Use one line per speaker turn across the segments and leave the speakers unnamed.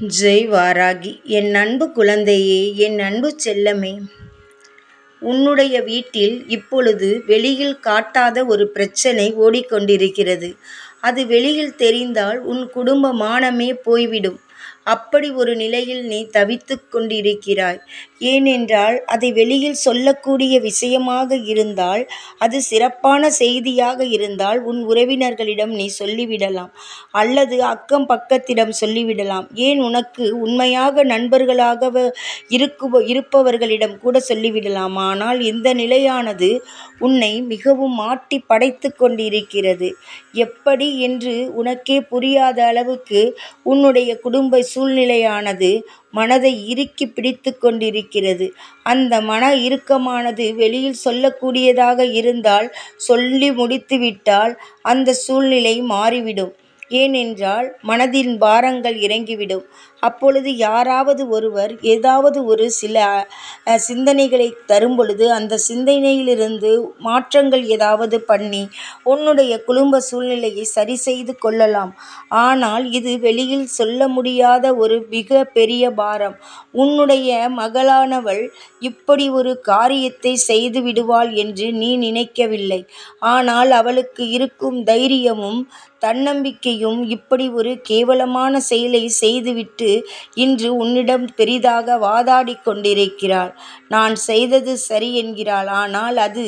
ஜெய் வாராகி என் அன்பு குழந்தையே என் அன்பு செல்லமே உன்னுடைய வீட்டில் இப்பொழுது வெளியில் காட்டாத ஒரு பிரச்சனை ஓடிக்கொண்டிருக்கிறது. அது வெளியில் தெரிந்தால் உன் குடும்ப மானமே போய்விடும். அப்படி ஒரு நிலையில் நீ தவித்து கொண்டிருக்கிறாய். ஏனென்றால் அதை வெளியில் சொல்லக்கூடிய விஷயமாக இருந்தால் அது சிறப்பான செய்தியாக இருந்தால் உன் உறவினர்களிடம் நீ சொல்லிவிடலாம் அல்லது அக்கம் பக்கத்திடம் சொல்லிவிடலாம். ஏன் உனக்கு உண்மையாக நண்பர்களாக இருக்கு இருப்பவர்களிடம் கூட சொல்லிவிடலாம். ஆனால் இந்த நிலையானது உன்னை மிகவும் மாட்டி படைத்து கொண்டிருக்கிறது. எப்படி என்று உனக்கே புரியாத அளவுக்கு உன்னுடைய குடும்ப சூழ்நிலையானது மனதை இறுக்கி பிடித்து கொண்டிருக்கிறது. அந்த மன இறுக்கமானது வெளியில் சொல்லக்கூடியதாக இருந்தால் சொல்லி முடித்துவிட்டால் அந்த சூழ்நிலை மாறிவிடும். ஏனென்றால் மனதின் பாரங்கள் இறங்கிவிடும். அப்பொழுது யாராவது ஒருவர் ஏதாவது ஒரு சில சிந்தனைகளை தரும் பொழுது அந்த சிந்தனையிலிருந்து மாற்றங்கள் ஏதாவது பண்ணி உன்னுடைய குடும்ப சூழ்நிலையை சரி செய்து கொள்ளலாம். ஆனால் இது வெளியில் சொல்ல முடியாத ஒரு மிக பெரிய பாரம். உன்னுடைய மகளானவள் இப்படி ஒரு காரியத்தை செய்து விடுவாள் என்று நீ நினைக்கவில்லை. ஆனால் அவளுக்கு இருக்கும் தைரியமும் தன்னம்பிக்கையும் இப்படி ஒரு கேவலமான செயலை செய்துவிட்டு இன்று உன்னிடம் பெரிதாக வாதாடிக் கொண்டிருக்கிறாள் நான் செய்தது சரி என்கிறாள். ஆனால் அது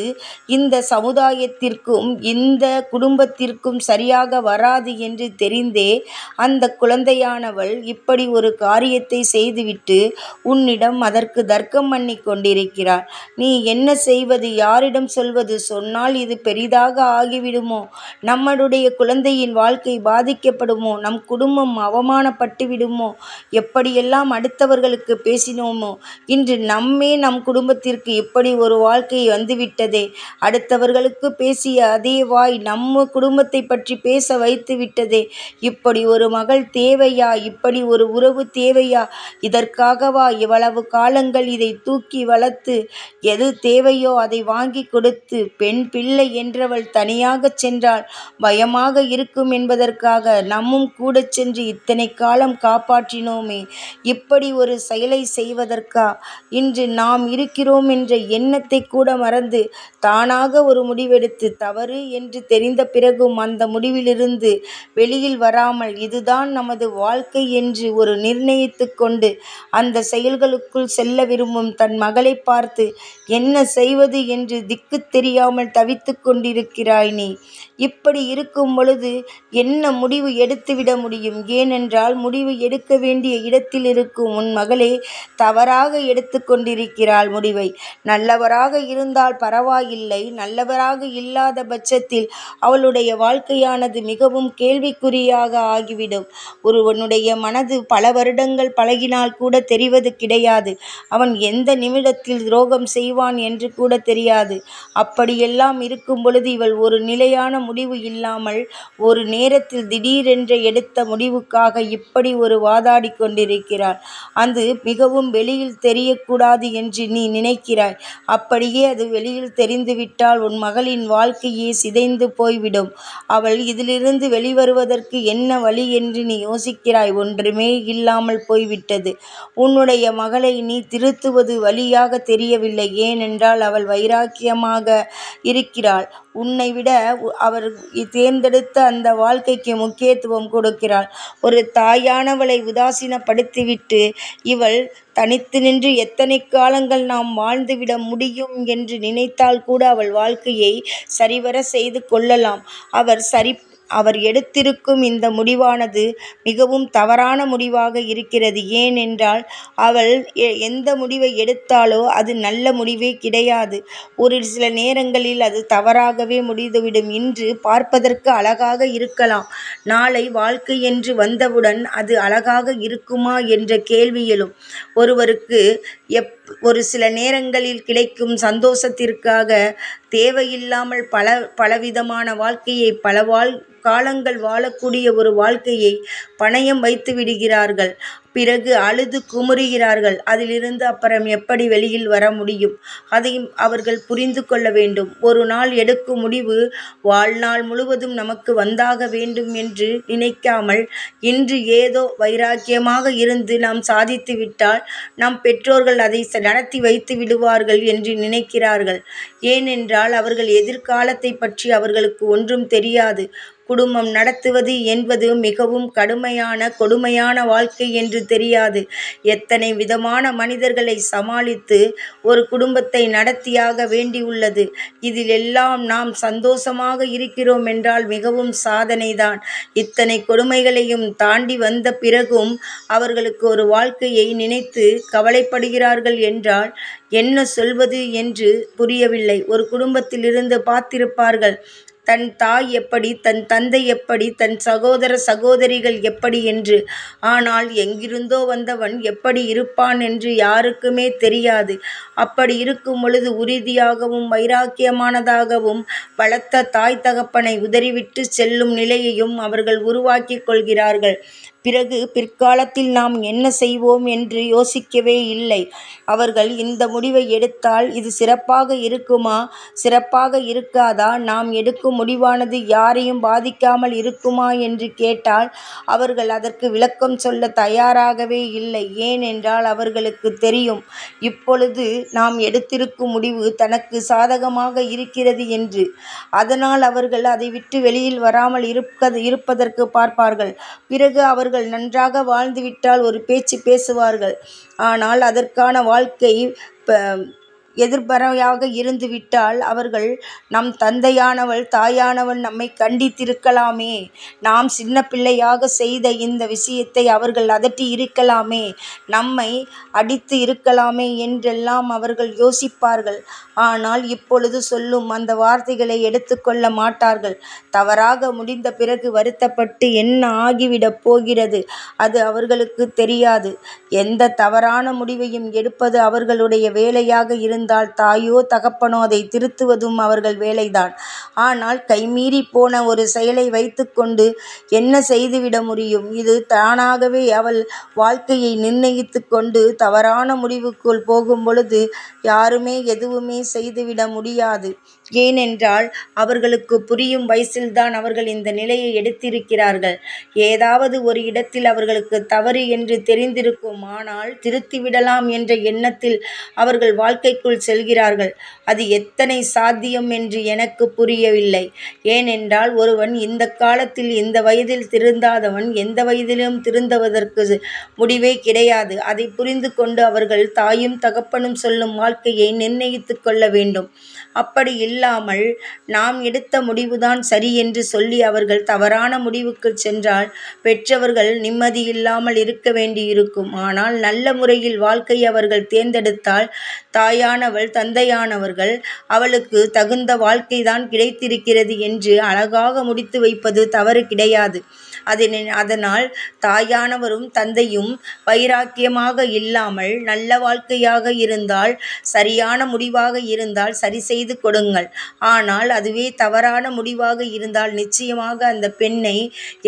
இந்த சமுதாயத்திற்கும் இந்த குடும்பத்திற்கும் சரியாக வராது என்று தெரிந்தே அந்த குழந்தையானவள் இப்படி ஒரு காரியத்தை செய்துவிட்டு உன்னிடம் அதற்கு தர்க்கம் பண்ணி கொண்டிருக்கிறாள். நீ என்ன செய்வது யாரிடம் சொல்வது? சொன்னால் இது பெரிதாக ஆகிவிடுமோ? நம்மளுடைய குழந்தையின் வாழ்க்கை பாதிக்கப்படுமோ? நம் குடும்பம் அவமானப்பட்டு விடுமோ எப்படியெல்லாம் அடுத்தவர்களுக்கு பேசினோமோ இன்று நம்மே நம் குடும்பத்திற்கு இப்படி ஒரு வாழ்க்கை வந்துவிட்டதே. அடுத்தவர்களுக்கு பேசிய அதே வாய் நம்ம குடும்பத்தை பற்றி பேச வைத்து விட்டதே. இப்படி ஒரு மகள் தேவையா? இப்படி ஒரு உறவு தேவையா? இதற்காகவா இவ்வளவு காலங்கள் இதை தூக்கி வளர்த்து எது தேவையோ அதை வாங்கி கொடுத்து பெண் பிள்ளை என்றவள் தனியாக சென்றால் பயமாக இருக்கும் என்பதற்காக நம்மும் கூட சென்று இத்தனை காலம் காப்பாற்றினோமே. இப்படி ஒரு செயலை செய்வதற்கா? இன்று நாம் இருக்கிறோம் என்ற எண்ணத்தை கூட மறந்து தானாக ஒரு முடிவெடுத்து தவறு என்று தெரிந்த பிறகும் அந்த முடிவிலிருந்து வெளியில் வராமல் இதுதான் நமது வாழ்க்கை என்று ஒரு நிர்ணயித்து கொண்டு அந்த செயல்களுக்குள் செல்ல விரும்பும் தன் மகளை பார்த்து என்ன செய்வது? என்று திக்கு தெரியாமல் தவித்து கொண்டிருக்கிறாய் நீ. இப்படி இருக்கும் பொழுது என்ன முடிவு எடுத்துவிட முடியும்? ஏனென்றால் முடிவு எடுக்க வேண்டிய இடத்தில் இருக்கும் உன் மகளே தவறாக எடுத்து கொண்டிருக்கிறாள் முடிவை. நல்லவராக இருந்தால் பரவாயில்லை. நல்லவராக இல்லாத பட்சத்தில் அவளுடைய வாழ்க்கையானது மிகவும் கேள்விக்குறியாக ஆகிவிடும். ஒருவனுடைய மனது பல வருடங்கள் பழகினால் கூட தெரிவது கிடையாது. அவன் எந்த நிமிடத்தில் துரோகம் செய்வான் என்று கூட தெரியாது. அப்படியெல்லாம் இருக்கும் பொழுது இவள் ஒரு நிலையான முடிவு இல்லாமல் ஒரு நேரத்தில் திடீரென்று எடுத்த முடிவுக்காக இப்படி ஒரு வாதாடி கொண்டிருக்கிறார். அது மிகவும் வெளியில் தெரியக்கூடாது என்று நீ நினைக்கிறாய். அப்படியே அது வெளியில் தெரிந்துவிட்டால் உன் மகளின் வாழ்க்கையே சிதைந்து போய்விடும். அவள் இதிலிருந்து வெளிவருவதற்கு என்ன வழி என்று நீ யோசிக்கிறாய். ஒன்றுமே இல்லாமல் போய்விட்டது. உன்னுடைய மகளை நீ திருத்துவது வழியாக தெரியவில்லை. ஏனென்றால் அவள் வைராக்கியமாக இருக்கிறாள். உன்னை விட அவர் தேர்ந்தெடுத்த அந்த வாழ்க்கைக்கு முக்கியத்துவம் கொடுக்கிறாள். ஒரு தாயானவளை உதாசீனப்படுத்திவிட்டு இவள் தனித்து நின்று எத்தனை காலங்கள் நாம் வாழ்ந்துவிட முடியும் என்று நினைத்தால் கூட அவள் வாழ்க்கையை சரிவர செய்து கொள்ளலாம். அவர் சரி அவர் எடுத்திருக்கும் இந்த முடிவானது மிகவும் தவறான முடிவாக இருக்கிறது. ஏனென்றால் அவள் எந்த முடிவை எடுத்தாலோ அது நல்ல முடிவே கிடையாது. ஒரு சில நேரங்களில் அது தவறாகவே முடிந்துவிடும். இன்று பார்ப்பதற்கு அழகாக இருக்கலாம். நாளை வாழ்க்கை என்று வந்தவுடன் அது அழகாக இருக்குமா என்ற கேள்வி எழும். ஒருவருக்கு எப் ஒரு சில நேரங்களில் கிடைக்கும் சந்தோஷத்திற்காக தேவையில்லாமல் பல பலவிதமான வாழ்க்கையை பல வாழ் காலங்கள் வாழக்கூடிய ஒரு வாழ்க்கையை பணயம் வைத்து விடுகிறார்கள். பிறகு அழுது குமுறுகிறார்கள். அதிலிருந்து அப்புறம் எப்படி வெளியில் வர முடியும்? அதையும் அவர்கள் புரிந்து கொள்ள வேண்டும். ஒரு நாள் எடுக்கும் முடிவு வாழ்நாள் முழுவதும் நமக்கு வந்தாக வேண்டும் என்று நினைக்காமல் இன்று ஏதோ வைராக்கியமாக இருந்து நாம் சாதித்து விட்டால் நம் பெற்றோர்கள் அதை நடத்தி வைத்து விடுவார்கள் என்று நினைக்கிறார்கள். ஏனென்றால் அவர்கள் எதிர்காலத்தை பற்றி அவர்களுக்கு ஒன்றும் தெரியாது. குடும்பம் நடத்துவது என்பது மிகவும் கடுமையான கொடுமையான வாழ்க்கை என்று தெரியாது. எத்தனை விதமான மனிதர்களை சமாளித்து ஒரு குடும்பத்தை நடத்தியாக வேண்டியுள்ளது. இதில் எல்லாம் நாம் சந்தோஷமாக இருக்கிறோம் என்றால் மிகவும் சாதனைதான். இத்தனை கொடுமைகளையும் தாண்டி வந்த பிறகும் அவர்களுக்கு ஒரு வாழ்க்கையை நினைத்து கவலைப்படுகிறார்கள் என்றால் என்ன சொல்வது என்று புரியவில்லை. ஒரு குடும்பத்திலிருந்து பார்த்திருப்பார்கள். தன் தாய் எப்படி தன் தந்தை எப்படி தன் சகோதர சகோதரிகள் எப்படி என்று. ஆனால் எங்கிருந்தோ வந்தவன் எப்படி இருப்பான் என்று யாருக்குமே தெரியாது. அப்படி இருக்கும் பொழுது உறுதியாகவும் வைராக்கியமானதாகவும் பலத்த தாய் தகப்பனை உதறிவிட்டு செல்லும் நிலையையும் அவர்கள் உருவாக்கிக் கொள்கிறார்கள். பிறகு பிற்காலத்தில் நாம் என்ன செய்வோம் என்று யோசிக்கவே இல்லை. அவர்கள் இந்த முடிவை எடுத்தால் இது சிறப்பாக இருக்குமா? சிறப்பாக இருக்காதா? நாம் எடுக்கும் முடிவானது யாரையும் பாதிக்காமல் இருக்குமா? என்று கேட்டால் அவர்கள் அதற்கு விளக்கம் சொல்ல தயாராகவே இல்லை. ஏனென்றால் அவர்களுக்கு தெரியும் இப்பொழுது நாம் எடுத்திருக்கும் முடிவு தனக்கு சாதகமாக இருக்கிறது என்று. அதனால் அவர்கள் அதை விட்டு வெளியில் வராமல் இருப்பது இருப்பதற்கு பார்ப்பார்கள். பிறகு அவர்கள் அவர்கள் நன்றாக வாழ்ந்துவிட்டால் ஒரு பேச்சு பேசுவார்கள். ஆனால் அதற்கான வாழ்க்கை எதிர்மறையாக இருந்துவிட்டால் அவர்கள் நம் தந்தையானவள் தாயானவள் நம்மை கண்டித்திருக்கலாமே. நாம் சின்ன பிள்ளையாக செய்த இந்த விஷயத்தை அவர்கள் அதட்டி இருக்கலாமே. நம்மை அடித்து இருக்கலாமே என்றெல்லாம் அவர்கள் யோசிப்பார்கள். ஆனால் இப்பொழுது சொல்லும் அந்த வார்த்தைகளை எடுத்துக்கொள்ள மாட்டார்கள். தவறாக முடிந்த பிறகு வருத்தப்பட்டு என்ன ஆகிவிடப் போகிறது? அது அவர்களுக்கு தெரியாது. எந்த தவறான முடிவையும் எடுப்பது அவர்களுடைய வேலையாக இருந்து இருந்தால் தாயோ தகப்பனோ அதை திருத்துவதும் அவர்கள் வேலைதான். ஆனால் கைமீறி போன ஒரு செயலை வைத்துக்கொண்டு என்ன செய்துவிட முடியும்? இது தானாகவே அவள் வாழ்க்கையை நிர்ணயித்து கொண்டு தவறான முடிவுக்குள் போகும் பொழுது யாருமே எதுவுமே செய்துவிட முடியாது. ஏனென்றால் அவர்களுக்கு புரியும் வயசில்தான் அவர்கள் இந்த நிலையை எடுத்திருக்கிறார்கள். ஏதாவது ஒரு இடத்தில் அவர்களுக்கு தவறு என்று தெரிந்திருக்கும் ஆனால் திருத்திவிடலாம் என்ற எண்ணத்தில் அவர்கள் வாழ்க்கைக்குள் செல்கிறார்கள். அது எத்தனை சாத்தியம் என்று எனக்கு புரியவில்லை. ஏனென்றால் ஒருவன் இந்த காலத்தில் இந்த வயதில் திருந்தாதவன் எந்த வயதிலும் திருந்துவதற்கு முடிவே கிடையாது. அதை புரிந்து கொண்டு அவர்கள் தாயும் தகப்பனும் சொல்லும் வாழ்க்கையை நிர்ணயித்து கொள்ள வேண்டும். அப்படி இல்லாமல் நாம் எடுத்த முடிவுதான் சரி என்று சொல்லி அவர்கள் தவறான முடிவுக்கு சென்றால் பெற்றவர்கள் நிம்மதியில்லாமல் இருக்க வேண்டியிருக்கும். ஆனால் நல்ல முறையில் வாழ்க்கை அவர்கள் தேர்ந்தெடுத்தால் தாயானவள் தந்தையானவர்கள் அவளுக்கு தகுந்த வாழ்க்கைதான் கிடைத்திருக்கிறது என்று அழகாக முடித்து வைப்பது தவறு கிடையாது. அதனை அதனால் தாயானவரும் தந்தையும் வைராக்கியமாக இல்லாமல் நல்ல வாழ்க்கையாக இருந்தால் சரியான முடிவாக இருந்தால் சரி செய்து கொடுங்கள். ஆனால் அதுவே தவறான முடிவாக இருந்தால் நிச்சயமாக அந்த பெண்ணை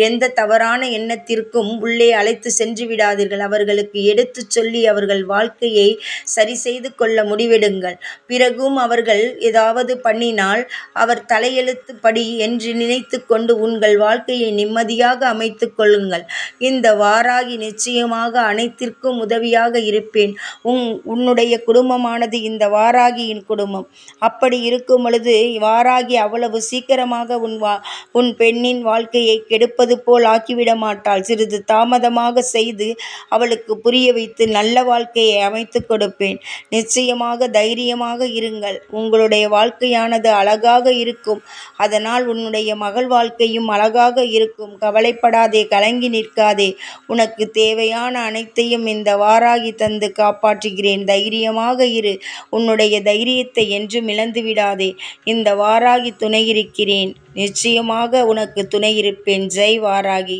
எந்த தவறான எண்ணத்திற்கும் உள்ளே அழைத்து சென்று விடாதீர்கள். அவர்களுக்கு எடுத்துச் சொல்லி அவர்கள் வாழ்க்கையை சரி செய்து கொள்ள முடிவெடுங்கள். பிறகும் அவர்கள் ஏதாவது பண்ணினால் அவர் தலையெழுத்து படி என்று நினைத்து கொண்டு உங்கள் வாழ்க்கையை நிம்மதியாக அமைத்து கொள்ளுங்கள். இந்த வாராகி நிச்சயமாக அனைத்திற்கும் உதவியாக இருப்பேன். உன் உன்னுடைய குடும்பமானது இந்த வாராகியின் குடும்பம். அப்படி இருக்கும் பொழுது வாராகி அவ்வளவு சீக்கிரமாக உன் வா உன் பெண்ணின் வாழ்க்கையை கெடுப்பது போல் ஆக்கிவிட மாட்டாள். சிறிது தாமதமாக செய்து அவளுக்கு புரிய வைத்து நல்ல வாழ்க்கையை அமைத்து கொடுப்பேன். நிச்சயமாக தைரியமாக இருங்கள். உங்களுடைய வாழ்க்கையானது அழகாக இருக்கும். அதனால் உன்னுடைய மகள் வாழ்க்கையும் அழகாக இருக்கும். கவலை பயப்படாதே கலங்கி நிற்காதே. உனக்கு தேவையான அனைத்தையும் இந்த வாராகி தந்து காப்பாற்றுகிறேன். தைரியமாக இரு. உன்னுடைய தைரியத்தை என்றும் இழந்து விடாதே. இந்த வாராகி துணை இருக்கிறேன். நிச்சயமாக உனக்கு துணை இருப்பேன். ஜெய் வாராகி.